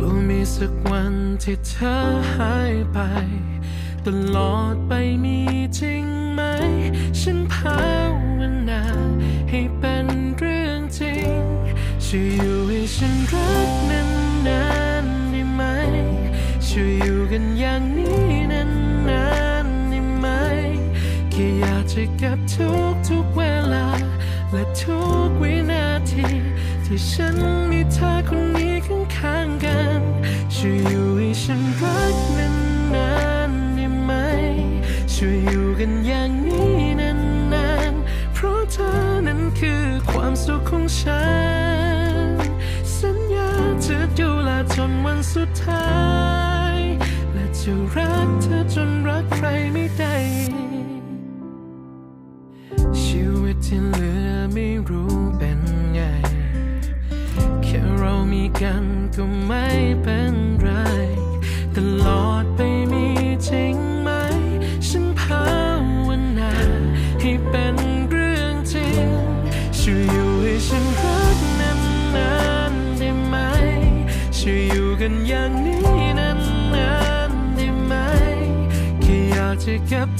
กลัวมีสักวันที่เธอหายไป ตลอดไปมีจริงไหม ฉันภาวนาให้เป็นเรื่องจริงช่วยอยู่ให้ฉันรักนั้น ความสุขของฉัน สัญญาจะดูแลจนวันสุดท้าย และจะรักเธอจนรักใครไม่ได้ ชีวิตที่เหลือไม่รู้เป็นไง แค่เรามีกันก็ไม่เป็นไร ตลอดไป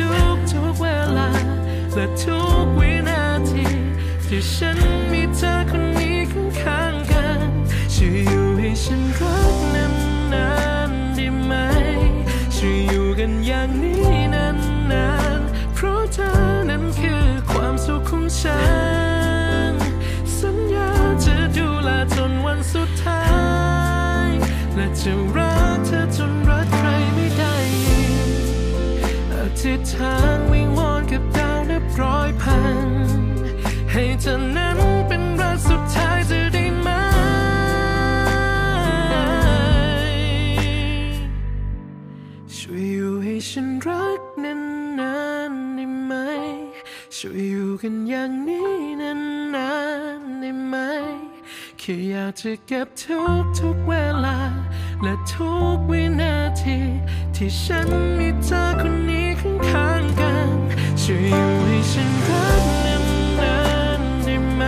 ทุกทุกเวลา และทุกวินาที ที่ฉันมีเธอคนนี้ข้างๆกันช่วยอยู่ให้ฉันรักนานๆได้ไหมช่วยอยู่กันอย่างนี้นานๆเพราะเธอนั้นคือความสุขของฉัน สัญญาจะดูแลจนวันสุดท้าย และจะรัก อธิษฐานวิงวอนกับดาวนับร้อยพัน ให้เธอนั้นเป็นรักสุดท้ายจะได้ไหม ช่วยอยู่ให้ฉันรักนานๆได้ไหม ช่วยอยู่กันอย่างนี้นานๆได้ไหม แค่อยากจะเก็บทุกทุกๆเวลา และทุกวินาที ที่ฉันมีเธอคนนี้ ข้างๆกัน ช่วยอยู่ให้ฉันรักนานๆได้ไหม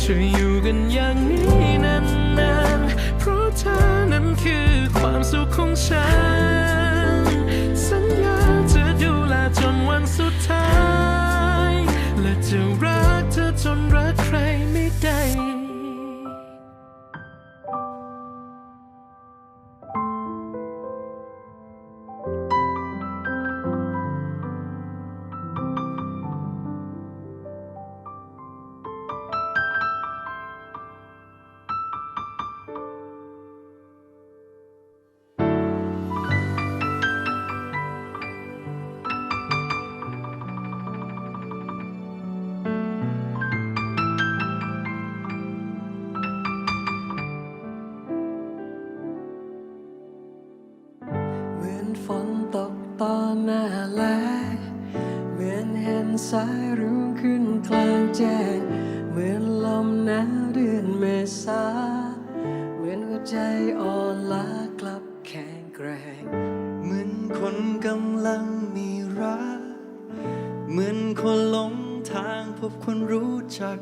ช่วยอยู่กันอย่างนี้นานๆ เพราะเธอนั้นคือความสุขของฉัน สัญญาจะดูแลจนวันสุดท้าย และจะรักเธอจนรักใคร ใจอ่อนล้ากลับแข็งแกร่งเหมือนคนกำลังมีรัก เหมือนคนหลงทางพบคนรู้จัก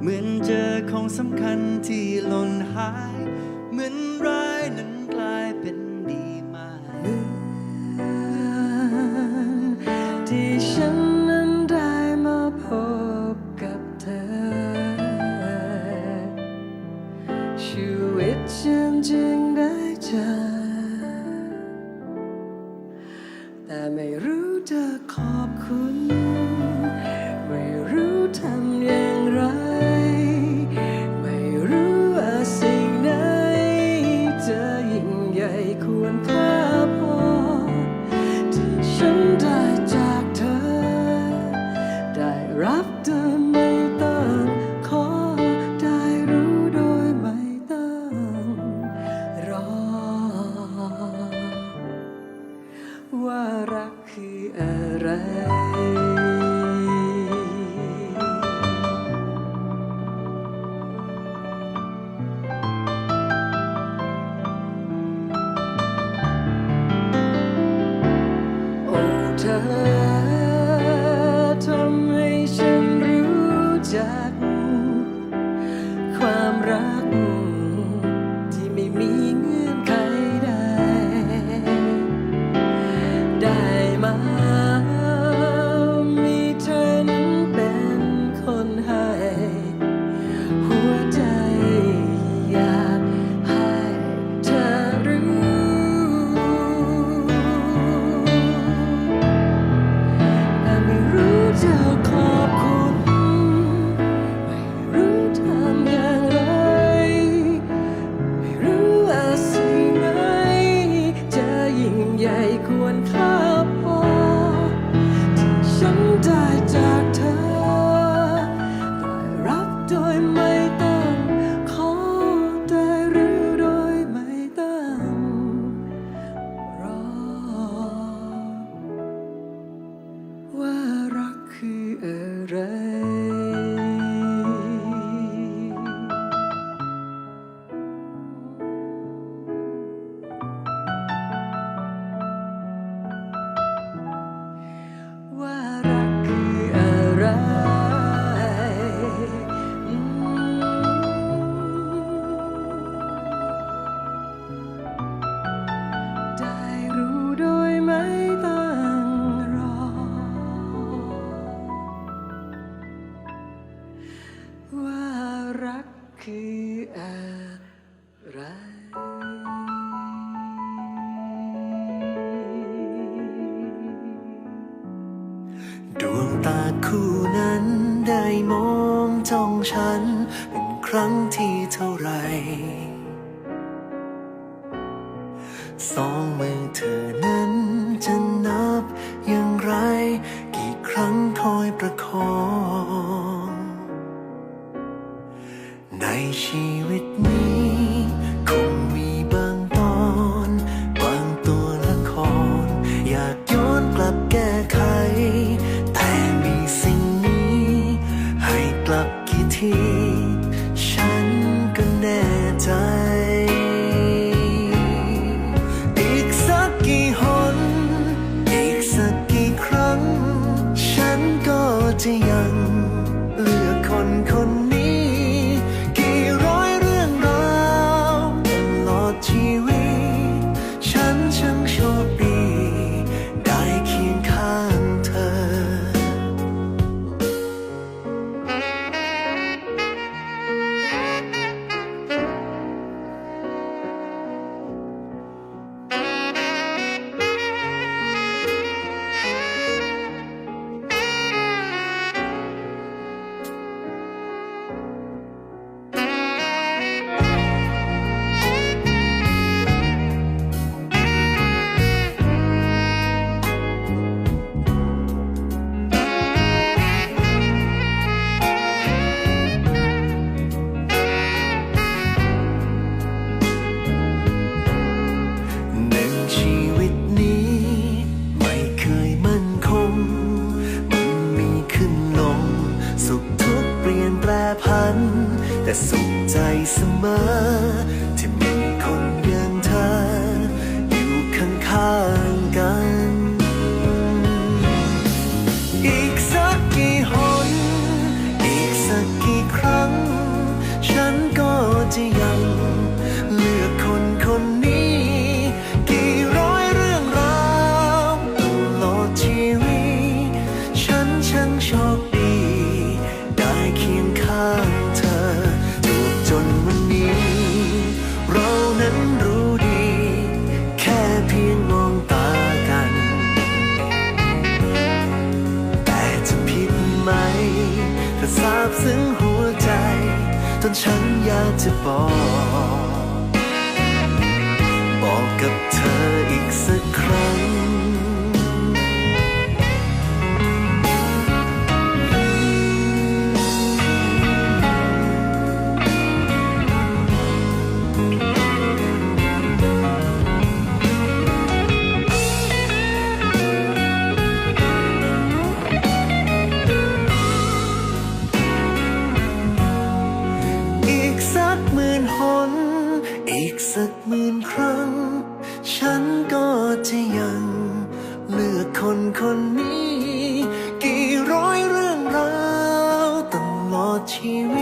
เหมือนเจอของสำคัญที่หล่นหาย เหมือนรัก goodbye. ดวงตาคู่นั้นได้มองจ้องฉัน เป็นครั้งที่เท่าไร จะยังเลือกคนคน unacceptable สักหมื่นครั้ง ฉันก็จะยัง เลือกคนคนนี้ กี่ร้อยเรื่องราวตลอดชีวิต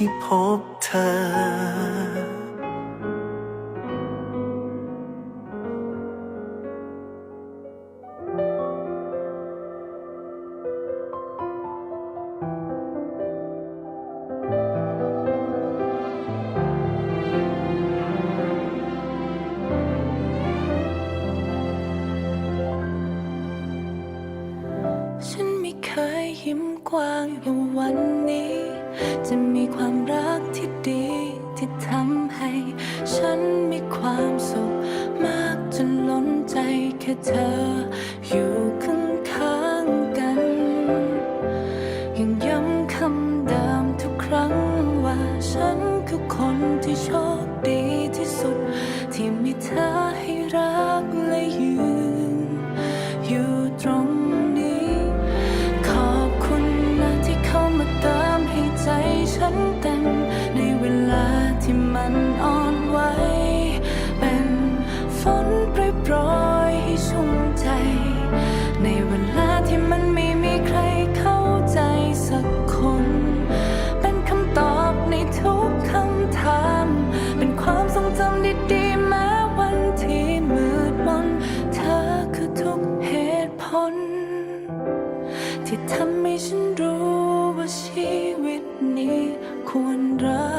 ที่พบเธอ เธอ ที่ทำให้ฉันรู้ว่าชีวิตนี้ควรรัก